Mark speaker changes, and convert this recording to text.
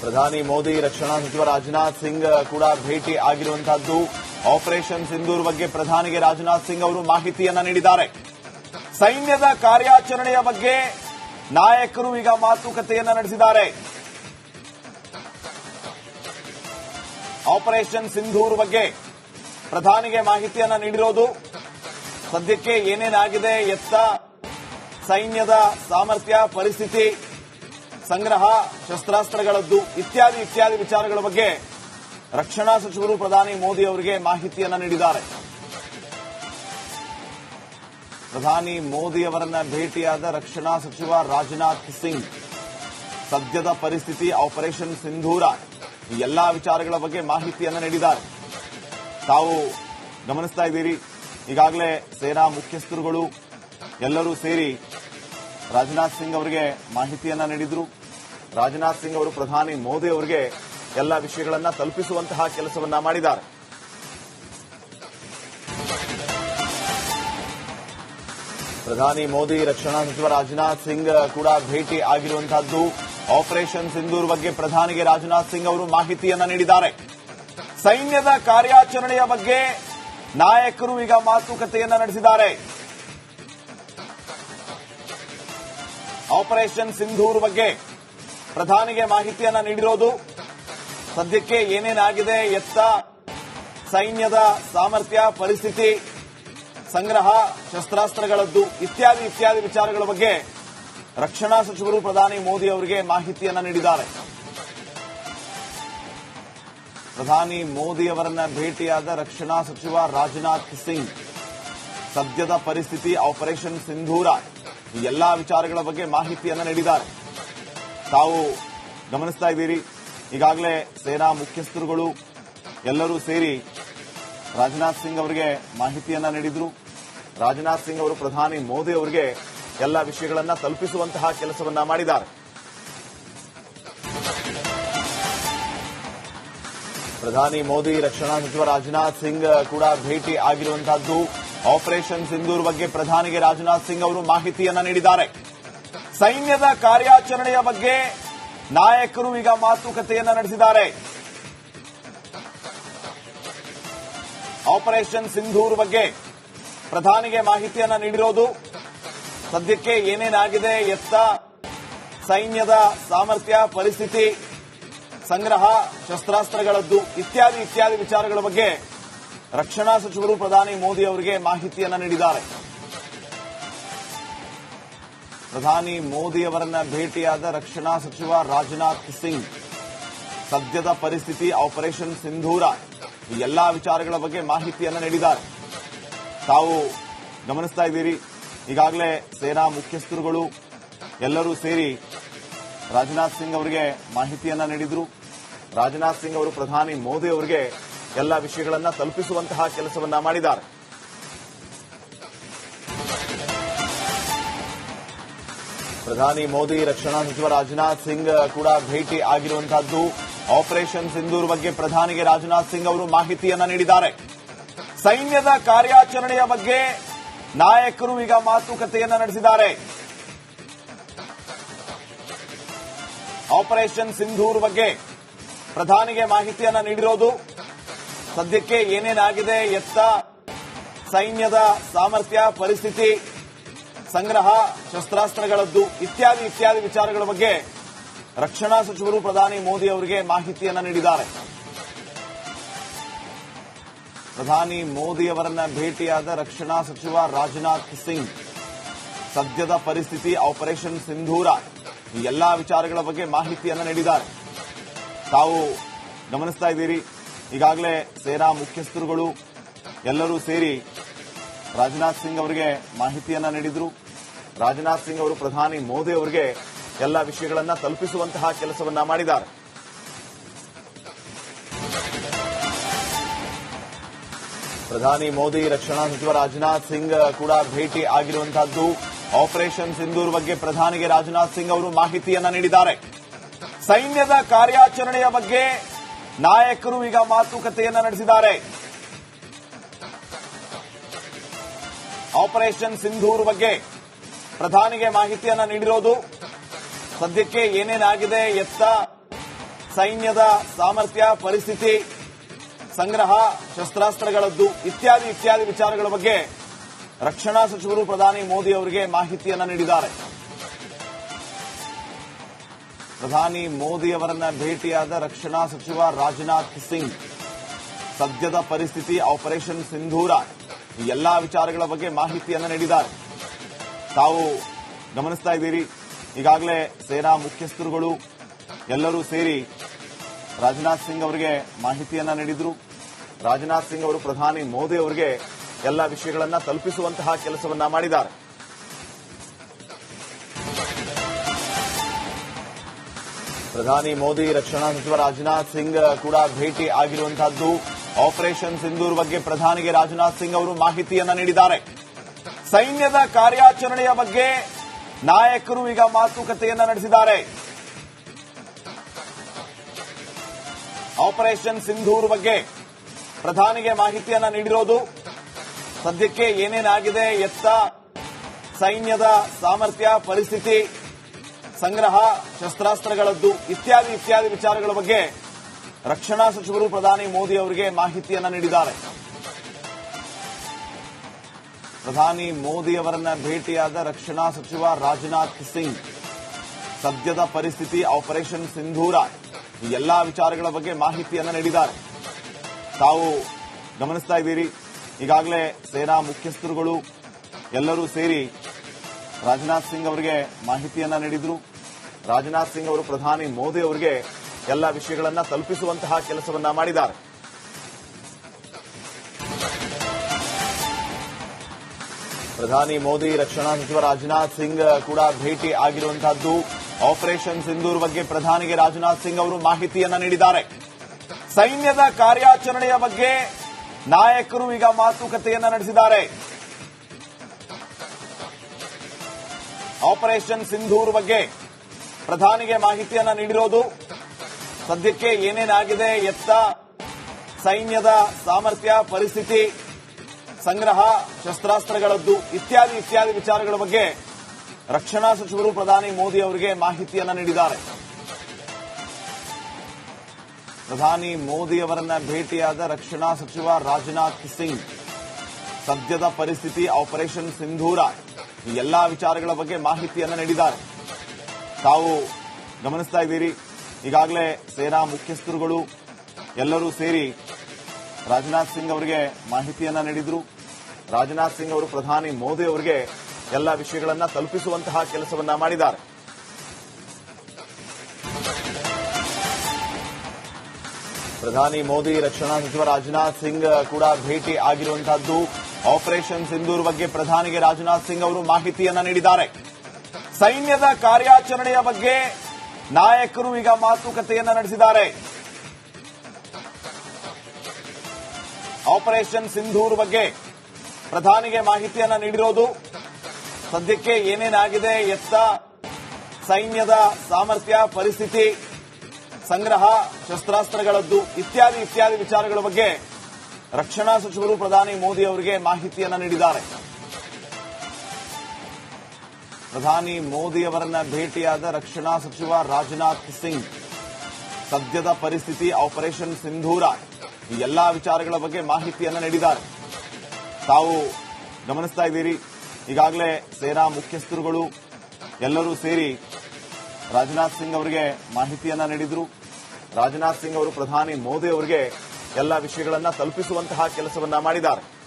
Speaker 1: ಪ್ರಧಾನಿ ಮೋದಿ, ರಕ್ಷಣಾ ಸಚಿವ ರಾಜನಾಥ್ ಸಿಂಗ್ ಕೂಡ ಭೇಟಿ ಆಗಿರುವಂತಹದ್ದು. ಆಪರೇಷನ್ ಸಿಂಧೂರ್ ಬಗ್ಗೆ ಪ್ರಧಾನಿಗೆ ರಾಜನಾಥ್ ಸಿಂಗ್ ಅವರು ಮಾಹಿತಿಯನ್ನ ನೀಡಿದ್ದಾರೆ. ಸೈನ್ಯದ ಕಾರ್ಯಾಚರಣೆಯ ಬಗ್ಗೆ ನಾಯಕರು ಈಗ ಮಾತುಕತೆಯನ್ನ ನಡೆಸಿದ್ದಾರೆ. ಆಪರೇಷನ್ ಸಿಂಧೂರ್ ಬಗ್ಗೆ ಪ್ರಧಾನಿಗೆ ಮಾಹಿತಿಯನ್ನ ನೀಡಿರೋದು. ಸದ್ಯಕ್ಕೆ ಏನೇನಾಗಿದೆ, ಎತ್ತ, ಸೈನ್ಯದ ಸಾಮರ್ಥ್ಯ, ಪರಿಸ್ಥಿತಿ ಸಂಗ್ರಹ, ಶಸ್ತ್ರಾಸ್ತ್ರಗಳದ್ದು ಇತ್ಯಾದಿ ಇತ್ಯಾದಿ ವಿಚಾರಗಳ ಬಗ್ಗೆ ರಕ್ಷಣಾ ಸಚಿವರು ಪ್ರಧಾನಿ ಮೋದಿ ಅವರಿಗೆ ಮಾಹಿತಿಯನ್ನ ನೀಡಿದ್ದಾರೆ. ಪ್ರಧಾನಿ ಮೋದಿ ಅವರನ್ನ ಭೇಟಿಯಾದ ರಕ್ಷಣಾ ಸಚಿವ ರಾಜನಾಥ್ ಸಿಂಗ್. ಸದ್ಯದ ಪರಿಸ್ಥಿತಿ ಆಪರೇಷನ್ ಸಿಂಧೂರ ಈ ಎಲ್ಲಾ ವಿಚಾರಗಳ ಬಗ್ಗೆ ಮಾಹಿತಿಯನ್ನ ನೀಡಿದ್ದಾರೆ. ತಾವು ಗಮನಿಸ್ತಾ ಇದ್ದೀರಿ. ಈಗಾಗಲೇ ಸೇನಾ ಮುಖ್ಯಸ್ಥರುಗಳು ಎಲ್ಲರೂ ಸೇರಿ ರಾಜನಾಥ್ ಸಿಂಗ್ ಅವರಿಗೆ ಮಾಹಿತಿಯನ್ನ ನೀಡಿದ್ರು. ರಾಜನಾಥ್ ಸಿಂಗ್ ಅವರು ಪ್ರಧಾನಿ ಮೋದಿ ಅವರಿಗೆ ಎಲ್ಲ ವಿಷಯಗಳನ್ನ ತಲುಪಿಸುವಂತಹ ಕೆಲಸವನ್ನ ಮಾಡಿದ್ದಾರೆ. ಪ್ರಧಾನಿ ಮೋದಿ ರಕ್ಷಣಾ ಸಚಿವ ರಾಜನಾಥ್ ಸಿಂಗ್ ಕೂಡ ಭೇಟಿ ಆಗಿರುವಂತಹದ್ದು. ಆಪರೇಷನ್ ಸಿಂಧೂರ್ ಬಗ್ಗೆ ಪ್ರಧಾನಿಗೆ ರಾಜನಾಥ್ ಸಿಂಗ್ ಅವರು ಮಾಹಿತಿಯನ್ನ ನೀಡಿದ್ದಾರೆ. ಸೈನ್ಯದ ಕಾರ್ಯಾಚರಣೆಯ ಬಗ್ಗೆ ನಾಯಕರು ಈಗ ಮಾತುಕತೆಯನ್ನ ನಡೆಸಿದ್ದಾರೆ. ಆಪರೇಷನ್ ಸಿಂಧೂರ್ ಬಗ್ಗೆ ಪ್ರಧಾನಿಗೆ ಮಾಹಿತಿಯನ್ನ ನೀಡಿರೋದು. ಸದ್ಯಕ್ಕೆ ಏನೇನಾಗಿದೆ, ಎತ್ತ, ಸೈನ್ಯದ ಸಾಮರ್ಥ್ಯ, ಪರಿಸ್ಥಿತಿ, ಸಂಗ್ರಹ, ಶಸ್ತ್ರಾಸ್ತ್ರಗಳದ್ದು ಇತ್ಯಾದಿ ಇತ್ಯಾದಿ ವಿಚಾರಗಳ ಬಗ್ಗೆ ರಕ್ಷಣಾ ಸಚಿವರು ಪ್ರಧಾನಿ ಮೋದಿ ಅವರಿಗೆ ಮಾಹಿತಿಯನ್ನ ನೀಡಿದ್ದಾರೆ. ಪ್ರಧಾನಿ ಮೋದಿ ಅವರನ್ನ ಭೇಟಿಯಾದ ರಕ್ಷಣಾ ಸಚಿವ ರಾಜನಾಥ್ ಸಿಂಗ್. ಸದ್ಯದ ಪರಿಸ್ಥಿತಿ, ಆಪರೇಷನ್ ಸಿಂಧೂರ ಎಲ್ಲಾ ವಿಚಾರಗಳ ಬಗ್ಗೆ ಮಾಹಿತಿಯನ್ನ ನೀಡಿದ್ದಾರೆ. ತಾವು ಗಮನಿಸ್ತಾ ಇದ್ದೀರಿ. ಈಗಾಗಲೇ ಸೇನಾ ಮುಖ್ಯಸ್ಥರುಗಳು ಎಲ್ಲರೂ ಸೇರಿ ರಾಜನಾಥ್ ಸಿಂಗ್ ಅವರಿಗೆ ಮಾಹಿತಿಯನ್ನ ನೀಡಿದ್ರು. ರಾಜನಾಥ್ ಸಿಂಗ್ ಅವರು ಪ್ರಧಾನಿ ಮೋದಿ ಅವರಿಗೆ ಎಲ್ಲ ವಿಷಯಗಳನ್ನ ತಲುಪಿಸುವಂತಹ ಕೆಲಸವನ್ನ ಮಾಡಿದ್ದಾರೆ. ಪ್ರಧಾನಿ ಮೋದಿ, ರಕ್ಷಣಾ ಸಚಿವ ರಾಜನಾಥ್ ಸಿಂಗ್ ಕೂಡ ಭೇಟಿ ಆಗಿರುವಂತಹದ್ದು. ಆಪರೇಷನ್ ಸಿಂಧೂರ್ ಬಗ್ಗೆ ಪ್ರಧಾನಿಗೆ ರಾಜನಾಥ್ ಸಿಂಗ್ ಅವರು ಮಾಹಿತಿಯನ್ನ ನೀಡಿದ್ದಾರೆ. ಸೈನ್ಯದ ಕಾರ್ಯಾಚರಣೆಯ ಬಗ್ಗೆ ನಾಯಕರು ಈಗ ಮಾತುಕತೆಯನ್ನ ನಡೆಸಿದ್ದಾರೆ. ಆಪರೇಷನ್ ಸಿಂಧೂರ್ ಬಗ್ಗೆ ಪ್ರಧಾನಿಗೆ ಮಾಹಿತಿಯನ್ನ ನೀಡಿರೋದು. ಸದ್ಯಕ್ಕೆ ಏನೇನಾಗಿದೆ ಎತ್ತ, ಸೈನ್ಯದ ಸಾಮರ್ಥ್ಯ, ಪರಿಸ್ಥಿತಿ, ಸಂಗ್ರಹ, ಶಸ್ತ್ರಾಸ್ತ್ರಗಳದ್ದು ಇತ್ಯಾದಿ ಇತ್ಯಾದಿ ವಿಚಾರಗಳ ಬಗ್ಗೆ ರಕ್ಷಣಾ ಸಚಿವರು ಪ್ರಧಾನಿ ಮೋದಿ ಅವರಿಗೆ ಮಾಹಿತಿಯನ್ನ ನೀಡಿದ್ದಾರೆ. ಪ್ರಧಾನಿ ಮೋದಿ ಅವರನ್ನ ಭೇಟಿಯಾದ ರಕ್ಷಣಾ ಸಚಿವ ರಾಜನಾಥ್ ಸಿಂಗ್. ಸದ್ಯದ ಪರಿಸ್ಥಿತಿ ಆಪರೇಷನ್ ಸಿಂಧೂರ. ಈ ಎಲ್ಲಾ ವಿಚಾರಗಳ ಬಗ್ಗೆ ಮಾಹಿತಿಯನ್ನು ನೀಡಿದ್ದಾರೆ. ತಾವು ಗಮನಿಸ್ತಾ ಇದ್ದೀರಿ. ಈಗಾಗಲೇ ಸೇನಾ ಮುಖ್ಯಸ್ಥರುಗಳು ಎಲ್ಲರೂ ಸೇರಿ ರಾಜನಾಥ್ ಸಿಂಗ್ ಅವರಿಗೆ ಮಾಹಿತಿಯನ್ನ ನೀಡಿದ್ರು. ರಾಜನಾಥ್ ಸಿಂಗ್ ಅವರು ಪ್ರಧಾನಿ ಮೋದಿ ಅವರಿಗೆ ಎಲ್ಲ ವಿಷಯಗಳನ್ನು ತಲುಪಿಸುವಂತಹ ಕೆಲಸವನ್ನ ಮಾಡಿದ್ದಾರೆ. ಪ್ರಧಾನಿ ಮೋದಿ, ರಕ್ಷಣಾ ಸಚಿವ ರಾಜನಾಥ್ ಸಿಂಗ್ ಕೂಡ ಭೇಟಿ ಆಗಿರುವಂತಹದ್ದು. ಆಪರೇಷನ್ ಸಿಂಧೂರ್ ಬಗ್ಗೆ ಪ್ರಧಾನಿಗೆ ರಾಜನಾಥ್ ಸಿಂಗ್ ಅವರು ಮಾಹಿತಿಯನ್ನ ನೀಡಿದ್ದಾರೆ. ಸೈನ್ಯದ ಕಾರ್ಯಾಚರಣೆಯ ಬಗ್ಗೆ ನಾಯಕರು ಈಗ ಮಾತುಕತೆಯನ್ನ ನಡೆಸಿದ್ದಾರೆ. ಆಪರೇಷನ್ ಸಿಂಧೂರ್ ಬಗ್ಗೆ ಪ್ರಧಾನಿಗೆ ಮಾಹಿತಿಯನ್ನ ನೀಡಿರೋದು. ಸದ್ಯಕ್ಕೆ ಏನೇನಾಗಿದೆ, ಎತ್ತ, ಸೈನ್ಯದ ಸಾಮರ್ಥ್ಯ, ಪರಿಸ್ಥಿತಿ ಸಂಗ್ರಹ, ಶಸ್ತ್ರಾಸ್ತ್ರಗಳದ್ದು ಇತ್ಯಾದಿ ಇತ್ಯಾದಿ ವಿಚಾರಗಳ ಬಗ್ಗೆ ರಕ್ಷಣಾ ಸಚಿವರು ಪ್ರಧಾನಿ ಮೋದಿ ಅವರಿಗೆ ಮಾಹಿತಿಯನ್ನ ನೀಡಿದ್ದಾರೆ. ಪ್ರಧಾನಿ ಮೋದಿ ಅವರನ್ನ ಭೇಟಿಯಾದ ರಕ್ಷಣಾ ಸಚಿವ ರಾಜನಾಥ್ ಸಿಂಗ್. ಸದ್ಯದ ಪರಿಸ್ಥಿತಿ ಆಪರೇಷನ್ ಸಿಂಧೂರ ಈ ಎಲ್ಲಾ ವಿಚಾರಗಳ ಬಗ್ಗೆ ಮಾಹಿತಿಯನ್ನ ನೀಡಿದ್ದಾರೆ. ತಾವು ಗಮನಿಸ್ತಾ ಇದ್ದೀರಿ. ಈಗಾಗಲೇ ಸೇನಾ ಮುಖ್ಯಸ್ಥರುಗಳು ಎಲ್ಲರೂ ಸೇರಿ ರಾಜನಾಥ್ ಸಿಂಗ್ ಅವರಿಗೆ ಮಾಹಿತಿಯನ್ನ ನೀಡಿದ್ರು. ರಾಜನಾಥ್ ಸಿಂಗ್ ಅವರು ಪ್ರಧಾನಿ ಮೋದಿ ಅವರಿಗೆ ಎಲ್ಲ ವಿಷಯಗಳನ್ನ ತಲುಪಿಸುವಂತಹ ಕೆಲಸವನ್ನ ಮಾಡಿದ್ದಾರೆ. ಪ್ರಧಾನಿ ಮೋದಿ ರಕ್ಷಣಾ ಸಚಿವ ರಾಜನಾಥ್ ಸಿಂಗ್ ಕೂಡ ಭೇಟಿ ಆಗಿರುವಂತಹದ್ದು. ಆಪರೇಷನ್ ಸಿಂಧೂರ್ ಬಗ್ಗೆ ಪ್ರಧಾನಿಗೆ ರಾಜನಾಥ್ ಸಿಂಗ್ ಅವರು ಮಾಹಿತಿಯನ್ನ ನೀಡಿದ್ದಾರೆ. ಸೈನ್ಯದ ಕಾರ್ಯಾಚರಣೆಯ ಬಗ್ಗೆ ನಾಯಕರು ಈಗ ಮಾತುಕತೆಯನ್ನ ನಡೆಸಿದ್ದಾರೆ. ಆಪರೇಷನ್ ಸಿಂಧೂರ್ ಬಗ್ಗೆ ಪ್ರಧಾನಿಗೆ ಮಾಹಿತಿಯನ್ನ ನೀಡಿರೋದು. ಸದ್ಯಕ್ಕೆ ಏನೇನಾಗಿದೆ, ಎತ್ತ, ಸೈನ್ಯದ ಸಾಮರ್ಥ್ಯ, ಪರಿಸ್ಥಿತಿ, ಸಂಗ್ರಹ, ಶಸ್ತ್ರಾಸ್ತ್ರಗಳದ್ದು ಇತ್ಯಾದಿ ಇತ್ಯಾದಿ ವಿಚಾರಗಳ ಬಗ್ಗೆ ರಕ್ಷಣಾ ಸಚಿವರು ಪ್ರಧಾನಿ ಮೋದಿ ಅವರಿಗೆ ಮಾಹಿತಿಯನ್ನ ನೀಡಿದ್ದಾರೆ. ಪ್ರಧಾನಿ ಮೋದಿ ಅವರನ್ನ ಭೇಟಿಯಾದ ರಕ್ಷಣಾ ಸಚಿವ ರಾಜನಾಥ್ ಸಿಂಗ್. ಸದ್ಯದ ಪರಿಸ್ಥಿತಿ ಆಪರೇಷನ್ ಸಿಂಧೂರ ಈ ಎಲ್ಲಾ ವಿಚಾರಗಳ ಬಗ್ಗೆ ಮಾಹಿತಿಯನ್ನ ನೀಡಿದ್ದಾರೆ. ತಾವು ಗಮನಿಸ್ತಾ ಇದ್ದೀರಿ. ಈಗಾಗಲೇ ಸೇನಾ ಮುಖ್ಯಸ್ಥರುಗಳು ಎಲ್ಲರೂ ಸೇರಿ ರಾಜನಾಥ್ ಸಿಂಗ್ ಅವರಿಗೆ ಮಾಹಿತಿಯನ್ನ ನೀಡಿದ್ರು. ರಾಜನಾಥ್ ಸಿಂಗ್ ಅವರು ಪ್ರಧಾನಿ ಮೋದಿ ಅವರಿಗೆ ಎಲ್ಲ ವಿಷಯಗಳನ್ನ ತಲುಪಿಸುವಂತಹ ಕೆಲಸವನ್ನ ಮಾಡಿದ್ದಾರೆ. ಪ್ರಧಾನಿ ಮೋದಿ ರಕ್ಷಣಾ ಸಚಿವ ರಾಜನಾಥ್ ಸಿಂಗ್ ಕೂಡ ಭೇಟಿ ಆಗಿರುವಂತಹದ್ದು. ಆಪರೇಷನ್ ಸಿಂಧೂರ್ ಬಗ್ಗೆ ಪ್ರಧಾನಿಗೆ ರಾಜನಾಥ್ ಸಿಂಗ್ ಅವರು ಮಾಹಿತಿಯನ್ನ ನೀಡಿದ್ದಾರೆ. ಸೈನ್ಯದ ಕಾರ್ಯಾಚರಣೆಯ ಬಗ್ಗೆ ನಾಯಕರು ಈಗ ಮಾತುಕತೆಯನ್ನ ನಡೆಸಿದ್ದಾರೆ. ಆಪರೇಷನ್ ಸಿಂಧೂರ್ ಬಗ್ಗೆ ಪ್ರಧಾನಿಗೆ ಮಾಹಿತಿಯನ್ನ ನೀಡಿರೋದು, ಸದ್ಯಕ್ಕೆ ಏನೇನಾಗಿದೆ ಎತ್ತ, ಸೈನ್ಯದ ಸಾಮರ್ಥ್ಯ, ಪರಿಸ್ಥಿತಿ, ಸಂಗ್ರಹ, ಶಸ್ತ್ರಾಸ್ತ್ರಗಳದ್ದು, ಇತ್ಯಾದಿ ಇತ್ಯಾದಿ ವಿಚಾರಗಳ ಬಗ್ಗೆ ರಕ್ಷಣಾ ಸಚಿವರು ಪ್ರಧಾನಿ ಮೋದಿ ಅವರಿಗೆ ಮಾಹಿತಿಯನ್ನ ನೀಡಿದ್ದಾರೆ. ಪ್ರಧಾನಿ ಮೋದಿ ಅವರನ್ನ ಭೇಟಿಯಾದ ರಕ್ಷಣಾ ಸಚಿವ ರಾಜನಾಥ್ ಸಿಂಗ್. ಸದ್ಯದ ಪರಿಸ್ಥಿತಿ ಆಪರೇಷನ್ ಸಿಂಧೂರ. ಈ ಎಲ್ಲಾ ವಿಚಾರಗಳ ಬಗ್ಗೆ ಮಾಹಿತಿಯನ್ನ ನೀಡಿದ್ದಾರೆ. ತಾವು ಗಮನಿಸ್ತಾ ಇದ್ದೀರಿ. ಈಗಾಗಲೇ ಸೇನಾ ಮುಖ್ಯಸ್ಥರುಗಳು ಎಲ್ಲರೂ ಸೇರಿ ರಾಜನಾಥ್ ಸಿಂಗ್ ಅವರಿಗೆ ಮಾಹಿತಿಯನ್ನ ನೀಡಿದ್ರು. ರಾಜನಾಥ್ ಸಿಂಗ್ ಅವರು ಪ್ರಧಾನಿ ಮೋದಿ ಅವರಿಗೆ ಎಲ್ಲ ವಿಷಯಗಳನ್ನು ತಲುಪಿಸುವಂತಹ ಕೆಲಸವನ್ನ ಮಾಡಿದ್ದಾರೆ. ಪ್ರಧಾನಿ ಮೋದಿ, ರಕ್ಷಣಾ ಸಚಿವ ರಾಜನಾಥ್ ಸಿಂಗ್ ಕೂಡ ಭೇಟಿ ಆಗಿರುವಂತಹದ್ದು. ಆಪರೇಷನ್ ಸಿಂಧೂರ್ ಬಗ್ಗೆ ಪ್ರಧಾನಿಗೆ ರಾಜನಾಥ್ ಸಿಂಗ್ ಅವರು ಮಾಹಿತಿಯನ್ನ ನೀಡಿದ್ದಾರೆ. ಸೈನ್ಯದ ಕಾರ್ಯಾಚರಣೆಯ ಬಗ್ಗೆ ನಾಯಕರು ಈಗ ಮಾತುಕತೆಯನ್ನ ನಡೆಸಿದ್ದಾರೆ. ಆಪರೇಷನ್ ಸಿಂಧೂರ್ ಬಗ್ಗೆ ಪ್ರಧಾನಿಗೆ ಮಾಹಿತಿಯನ್ನ ನೀಡಿರೋದು ಸದ್ಯಕ್ಕೆ ಏನೇನಾಗಿದೆ ಎತ್ತ, ಸೈನ್ಯದ ಸಾಮರ್ಥ್ಯ, ಪರಿಸ್ಥಿತಿ, ಸಂಗ್ರಹ, ಶಸ್ತ್ರಾಸ್ತ್ರಗಳದ್ದು ಇತ್ಯಾದಿ ಇತ್ಯಾದಿ ವಿಚಾರಗಳ ಬಗ್ಗೆ ರಕ್ಷಣಾ ಸಚಿವರು ಪ್ರಧಾನಿ ಮೋದಿ ಅವರಿಗೆ ಮಾಹಿತಿಯನ್ನ ನೀಡಿದ್ದಾರೆ. ಪ್ರಧಾನಿ ಮೋದಿ ಅವರನ್ನ ಭೇಟಿಯಾದ ರಕ್ಷಣಾ ಸಚಿವ ರಾಜನಾಥ್ ಸಿಂಗ್, ಸದ್ಯದ ಪರಿಸ್ಥಿತಿ ಆಪರೇಷನ್ ಸಿಂಧೂರ ಈ ಎಲ್ಲಾ ವಿಚಾರಗಳ ಬಗ್ಗೆ ಮಾಹಿತಿಯನ್ನ ನೀಡಿದ್ದಾರೆ. ತಾವು ಗಮನಿಸ್ತಾ ಇದ್ದೀರಿ ಈಗಾಗಲೇ ಸೇನಾ ಮುಖ್ಯಸ್ಥರುಗಳು ಎಲ್ಲರೂ ಸೇರಿ ರಾಜನಾಥ್ ಸಿಂಗ್ ಅವರಿಗೆ ಮಾಹಿತಿಯನ್ನ ನೀಡಿದ್ರು. ರಾಜನಾಥ್ ಸಿಂಗ್ ಅವರು ಪ್ರಧಾನಿ ಮೋದಿ ಅವರಿಗೆ ಎಲ್ಲ ವಿಷಯಗಳನ್ನ ತಲುಪಿಸುವಂತಹ ಕೆಲಸವನ್ನ ಮಾಡಿದ್ದಾರೆ. ಪ್ರಧಾನಿ ಮೋದಿ, ರಕ್ಷಣಾ ಸಚಿವ ರಾಜನಾಥ್ ಸಿಂಗ್ ಕೂಡ ಭೇಟಿ ಆಗಿರುವಂತಹದ್ದು. ಆಪರೇಷನ್ ಸಿಂಧೂರ್ ಬಗ್ಗೆ ಪ್ರಧಾನಿಗೆ ರಾಜನಾಥ್ ಸಿಂಗ್ ಅವರು ಮಾಹಿತಿಯನ್ನ ನೀಡಿದ್ದಾರೆ. ಸೈನ್ಯದ ಕಾರ್ಯಾಚರಣೆಯ ಬಗ್ಗೆ ನಾಯಕರು ಈಗ ಮಾತುಕತೆಯನ್ನ ನಡೆಸಿದ್ದಾರೆ. ಆಪರೇಷನ್ ಸಿಂಧೂರ್ ಬಗ್ಗೆ ಪ್ರಧಾನಿಗೆ ಮಾಹಿತಿಯನ್ನ ನೀಡಿರೋದು. ಸದ್ಯಕ್ಕೆ ಏನೇನಾಗಿದೆ ಎತ್ತ, ಸೈನ್ಯದ ಸಾಮರ್ಥ್ಯ, ಪರಿಸ್ಥಿತಿ, ಸಂಗ್ರಹ, ಶಸ್ತ್ರಾಸ್ತ್ರಗಳದ್ದು ಇತ್ಯಾದಿ ಇತ್ಯಾದಿ ವಿಚಾರಗಳ ಬಗ್ಗೆ ರಕ್ಷಣಾ ಸಚಿವರು ಪ್ರಧಾನಿ ಮೋದಿ ಅವರಿಗೆ ಮಾಹಿತಿಯನ್ನ ನೀಡಿದ್ದಾರೆ. ಪ್ರಧಾನಿ ಮೋದಿ ಅವರನ್ನ ಭೇಟಿಯಾದ ರಕ್ಷಣಾ ಸಚಿವ ರಾಜನಾಥ್ ಸಿಂಗ್. ಸದ್ಯದ ಪರಿಸ್ಥಿತಿ ಆಪರೇಷನ್ ಸಿಂಧೂರ. ಈ ಎಲ್ಲಾ ವಿಚಾರಗಳ ಬಗ್ಗೆ ಮಾಹಿತಿಯನ್ನು ನೀಡಿದ್ದಾರೆ. ತಾವು ಗಮನಿಸ್ತಾ ಇದ್ದೀರಿ. ಈಗಾಗಲೇ ಸೇನಾ ಮುಖ್ಯಸ್ಥರುಗಳು ಎಲ್ಲರೂ ಸೇರಿ ರಾಜನಾಥ್ ಸಿಂಗ್ ಅವರಿಗೆ ಮಾಹಿತಿಯನ್ನ ನೀಡಿದ್ರು. ರಾಜನಾಥ್ ಸಿಂಗ್ ಅವರು ಪ್ರಧಾನಿ ಮೋದಿ ಅವರಿಗೆ ಎಲ್ಲ ವಿಷಯಗಳನ್ನು ತಲುಪಿಸುವಂತಹ ಕೆಲಸವನ್ನ ಮಾಡಿದ್ದಾರೆ.